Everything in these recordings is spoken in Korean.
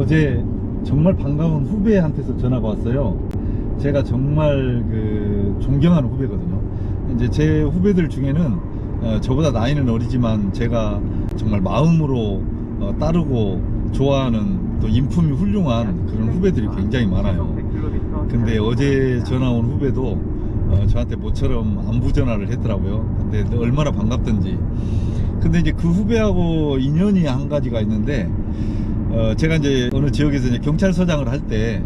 어제 정말 반가운 후배한테서 전화가 왔어요. 제가 정말 그 존경하는 후배거든요. 이제 제 후배들 중에는 어, 저보다 나이는 어리지만 제가 정말 마음으로 어, 따르고 좋아하는 또 인품이 훌륭한 그런 후배들이 굉장히 많아요. 근데 어제 전화 온 후배도 어, 저한테 모처럼 안부 전화를 했더라고요. 근데 얼마나 반갑던지. 근데 이제 그 후배하고 인연이 한 가지가 있는데 어, 제가 이제 어느 지역에서 이제 경찰서장을 할 때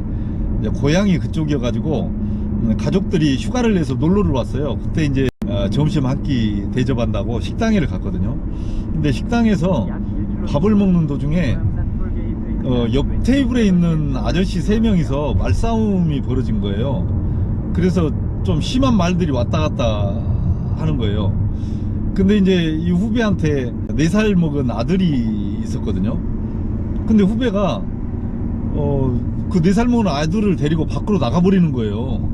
고향이 그쪽이어 가지고 음, 가족들이 휴가를 내서 놀러를 왔어요. 그때 이제 어, 점심 한 끼 대접한다고 식당에를 갔거든요. 근데 식당에서 밥을 먹는 도중에 어, 옆 테이블에 있는 아저씨 세 명이서 말싸움이 벌어진 거예요. 그래서 좀 심한 말들이 왔다 갔다 하는 거예요. 근데 이제 이 후배한테 네살 먹은 아들이 있었거든요. 근데 후배가 어, 그네살 먹은 아들을 데리고 밖으로 나가버리는 거예요.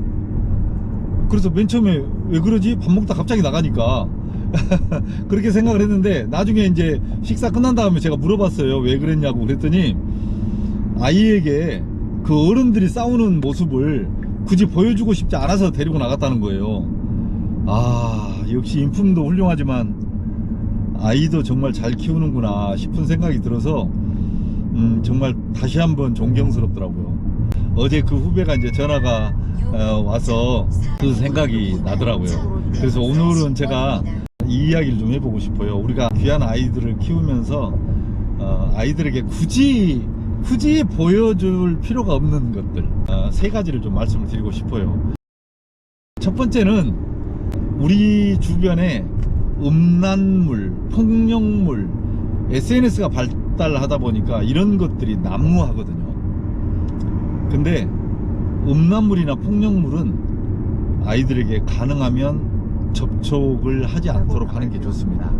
그래서 맨 처음에 왜 그러지? 밥 먹다 갑자기 나가니까. 그렇게 생각을 했는데 나중에 이제 식사 끝난 다음에 제가 물어봤어요. 왜 그랬냐고 그랬더니 아이에게 그 어른들이 싸우는 모습을 굳이 보여주고 싶지 않아서 데리고 나갔다는 거예요. 아, 역시 인품도 훌륭하지만 아이도 정말 잘 키우는구나 싶은 생각이 들어서 음, 정말 다시 한번 존경스럽더라고요. 어제 그 후배가 이제 전화가 어, 와서 그 생각이 나더라고요. 그래서 오늘은 제가 이 이야기를 좀 해보고 싶어요. 우리가 귀한 아이들을 키우면서 어, 아이들에게 굳이 굳이 보여줄 필요가 없는 것들 어, 세 가지를 좀 말씀을 드리고 싶어요. 첫 번째는 우리 주변에 음란물, 폭력물, SNS가 발달하다 보니까 이런 것들이 난무하거든요. 근데 음란물이나 폭력물은 아이들에게 가능하면 접촉을 하지 않도록 하는 게 좋습니다.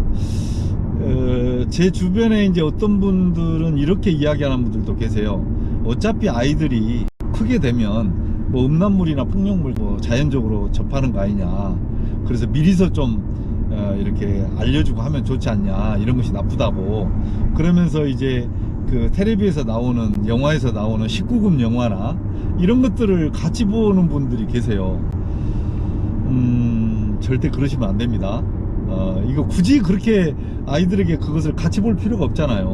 어, 제 주변에 이제 어떤 분들은 이렇게 이야기하는 분들도 계세요. 어차피 아이들이 크게 되면 뭐 음란물이나 폭력물 뭐 자연적으로 접하는 거 아니냐. 그래서 미리서 좀 어, 이렇게 알려주고 하면 좋지 않냐. 이런 것이 나쁘다고. 그러면서 이제 그 텔레비에서 나오는 영화에서 나오는 19금 영화나 이런 것들을 같이 보는 분들이 계세요. 음, 절대 그러시면 안 됩니다. 어, 이거 굳이 그렇게 아이들에게 그것을 같이 볼 필요가 없잖아요.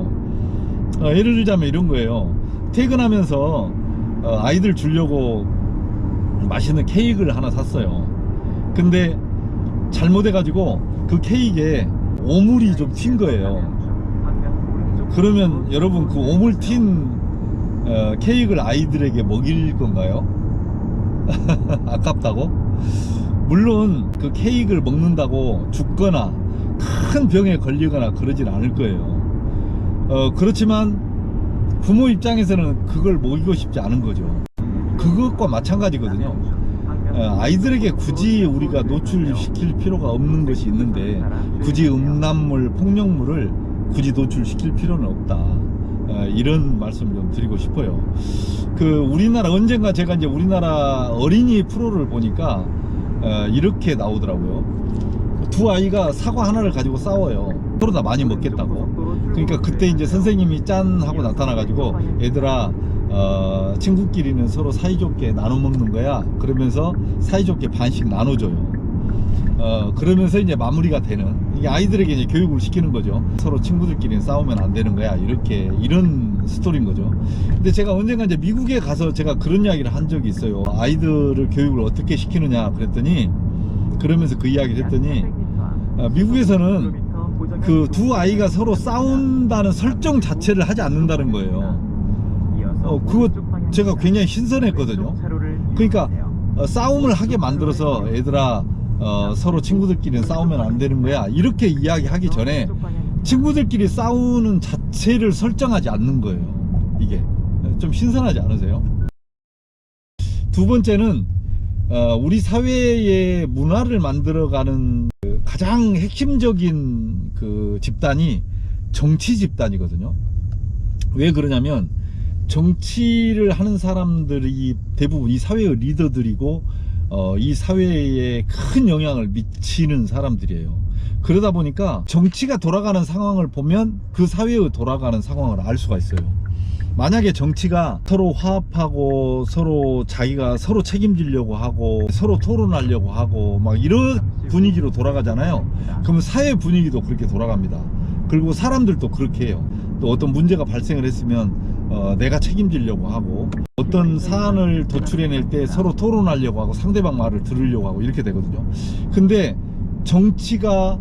어, 예를 들자면 이런 거예요. 퇴근하면서 어, 아이들 주려고 맛있는 케이크를 하나 샀어요. 근데 잘못해가지고 그 케이크에 오물이 좀 튄 거예요. 그러면 여러분 그 오물 튄 어, 케이크를 아이들에게 먹일 건가요? 아깝다고? 물론 그 케이크를 먹는다고 죽거나 큰 병에 걸리거나 그러진 않을 거예요. 어, 그렇지만 부모 입장에서는 그걸 먹이고 싶지 않은 거죠. 그것과 마찬가지거든요. 어, 아이들에게 굳이 우리가 노출시킬 필요가 없는 것이 있는데 굳이 음란물, 폭력물을 굳이 노출시킬 필요는 없다. 어, 이런 말씀 좀 드리고 싶어요. 그 우리나라 언젠가 제가 이제 우리나라 어린이 프로를 보니까 어, 이렇게 나오더라고요. 두 아이가 사과 하나를 가지고 싸워요. 서로 다 많이 먹겠다고. 그러니까 그때 이제 선생님이 짠 하고 나타나가지고 얘들아 어, 친구끼리는 서로 사이좋게 나눠 먹는 거야. 그러면서 사이좋게 반씩 나눠줘요. 어, 그러면서 이제 마무리가 되는 이게 아이들에게 이제 교육을 시키는 거죠. 서로 친구들끼리는 싸우면 안 되는 거야. 이렇게 이런 스토리인 거죠. 근데 제가 언젠가 이제 미국에 가서 제가 그런 이야기를 한 적이 있어요. 아이들을 교육을 어떻게 시키느냐 그랬더니 그러면서 그 이야기를 했더니 어, 미국에서는 그 두 아이가 서로 싸운다는 설정 자체를 하지 않는다는 거예요. 어, 그거 제가 굉장히 신선했거든요. 그러니까 어, 싸움을 하게 만들어서 얘들아 어, 서로 친구들끼리는 싸우면 안 되는 거야. 이렇게 이야기하기 전에 친구들끼리 싸우는 자체를 설정하지 않는 거예요. 이게 좀 신선하지 않으세요? 두 번째는 어, 우리 사회의 문화를 만들어가는 그 가장 핵심적인 그 집단이 정치 집단이거든요. 왜 그러냐면 정치를 하는 사람들이 대부분 이 사회의 리더들이고 어, 이 사회에 큰 영향을 미치는 사람들이에요. 그러다 보니까 정치가 돌아가는 상황을 보면 그 사회의 돌아가는 상황을 알 수가 있어요. 만약에 정치가 서로 화합하고 서로 자기가 서로 책임지려고 하고 서로 토론하려고 하고 막 이런 분위기로 돌아가잖아요. 그러면 사회 분위기도 그렇게 돌아갑니다. 그리고 사람들도 그렇게 해요. 또 어떤 문제가 발생을 했으면 어, 내가 책임지려고 하고 어떤 사안을 도출해낼 때 서로 토론하려고 하고 상대방 말을 들으려고 하고 이렇게 되거든요. 근데 정치가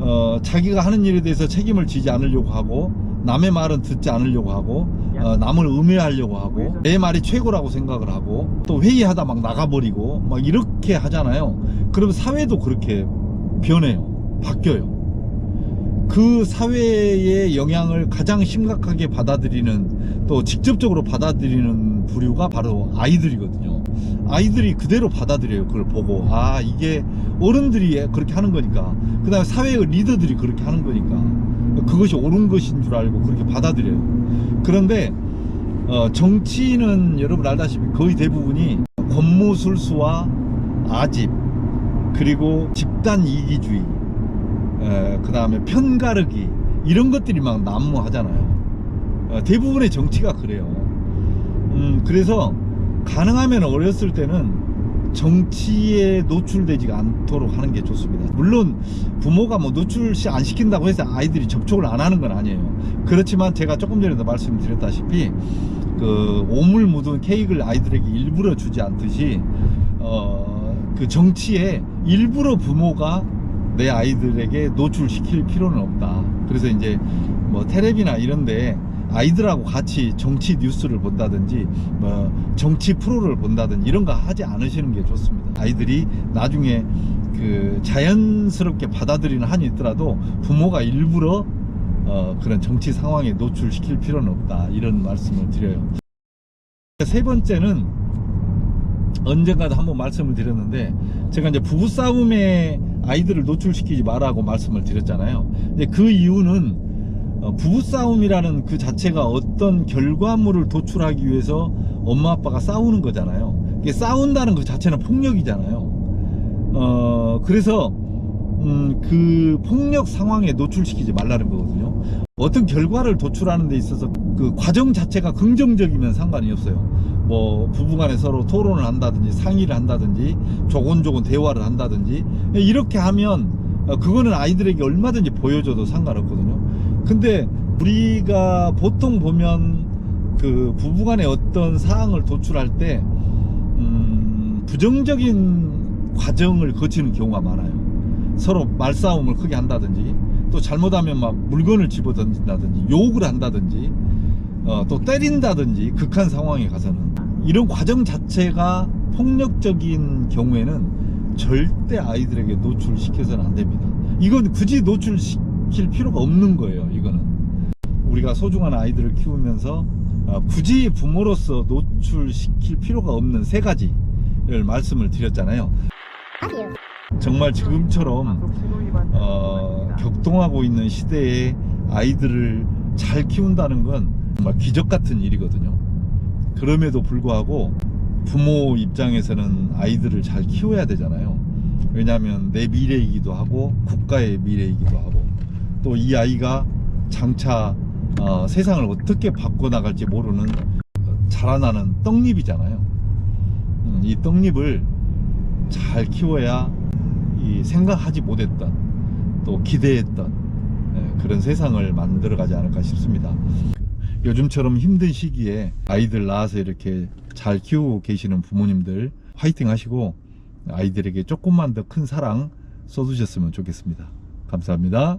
어, 자기가 하는 일에 대해서 책임을 지지 않으려고 하고 남의 말은 듣지 않으려고 하고 어, 남을 음해하려고 하고 내 말이 최고라고 생각을 하고 또 회의하다 막 나가버리고 막 이렇게 하잖아요. 그러면 사회도 그렇게 변해요. 바뀌어요. 그 사회의 영향을 가장 심각하게 받아들이는 또 직접적으로 받아들이는 부류가 바로 아이들이거든요. 아이들이 그대로 받아들여요. 그걸 보고 아 이게 어른들이 그렇게 하는 거니까 그 다음에 사회의 리더들이 그렇게 하는 거니까 그것이 옳은 것인 줄 알고 그렇게 받아들여요. 그런데 어, 정치는 여러분 알다시피 거의 대부분이 권모술수와 아집 그리고 집단 이기주의 그 다음에 편가르기 이런 것들이 막 난무하잖아요. 어, 대부분의 정치가 그래요. 음, 그래서 가능하면 어렸을 때는 정치에 노출되지 않도록 하는 게 좋습니다. 물론 부모가 뭐 노출 안 시킨다고 해서 아이들이 접촉을 안 하는 건 아니에요. 그렇지만 제가 조금 전에도 말씀드렸다시피 그 오물 묻은 케이크를 아이들에게 일부러 주지 않듯이 어, 그 정치에 일부러 부모가 내 아이들에게 노출시킬 필요는 없다. 그래서 이제 뭐 텔레비나 이런데 아이들하고 같이 정치 뉴스를 본다든지 뭐 정치 프로를 본다든지 이런 거 하지 않으시는 게 좋습니다. 아이들이 나중에 그 자연스럽게 받아들이는 한이 있더라도 부모가 일부러 어 그런 정치 상황에 노출시킬 필요는 없다. 이런 말씀을 드려요. 세 번째는 언젠가도 한번 말씀을 드렸는데 제가 이제 부부싸움에 아이들을 노출시키지 말라고 말씀을 드렸잖아요. 근데 그 이유는 어, 부부싸움이라는 그 자체가 어떤 결과물을 도출하기 위해서 엄마 아빠가 싸우는 거잖아요. 싸운다는 그 자체는 폭력이잖아요. 어, 그래서 음, 그 폭력 상황에 노출시키지 말라는 거거든요. 어떤 결과를 도출하는 데 있어서 그 과정 자체가 긍정적이면 상관이 없어요. 뭐 부부간에 서로 토론을 한다든지 상의를 한다든지 조곤조곤 대화를 한다든지 이렇게 하면 어, 그거는 아이들에게 얼마든지 보여줘도 상관없거든요. 근데 우리가 보통 보면 그 부부간의 어떤 사항을 도출할 때 음, 부정적인 과정을 거치는 경우가 많아요. 서로 말싸움을 크게 한다든지 또 잘못하면 막 물건을 집어 던진다든지 욕을 한다든지 어, 또 때린다든지 극한 상황에 가서는 이런 과정 자체가 폭력적인 경우에는 절대 아이들에게 노출시켜서는 안 됩니다. 이건 굳이 노출시킬 필요가 없는 거예요. 이거는 우리가 소중한 아이들을 키우면서 어, 굳이 부모로서 노출시킬 필요가 없는 세 가지를 말씀을 드렸잖아요. 정말 지금처럼 어, 격동하고 있는 시대에 아이들을 잘 키운다는 건 정말 기적 같은 일이거든요. 그럼에도 불구하고 부모 입장에서는 아이들을 잘 키워야 되잖아요. 왜냐하면 내 미래이기도 하고 국가의 미래이기도 하고 또 이 아이가 장차 어, 세상을 어떻게 바꿔나갈지 모르는 자라나는 떡잎이잖아요. 음, 이 떡잎을 잘 키워야 이 생각하지 못했던 또 기대했던 예, 그런 세상을 만들어가지 않을까 싶습니다. 요즘처럼 힘든 시기에 아이들 낳아서 이렇게 잘 키우고 계시는 부모님들 화이팅 하시고 아이들에게 조금만 더 큰 사랑 쏟으셨으면 좋겠습니다. 감사합니다.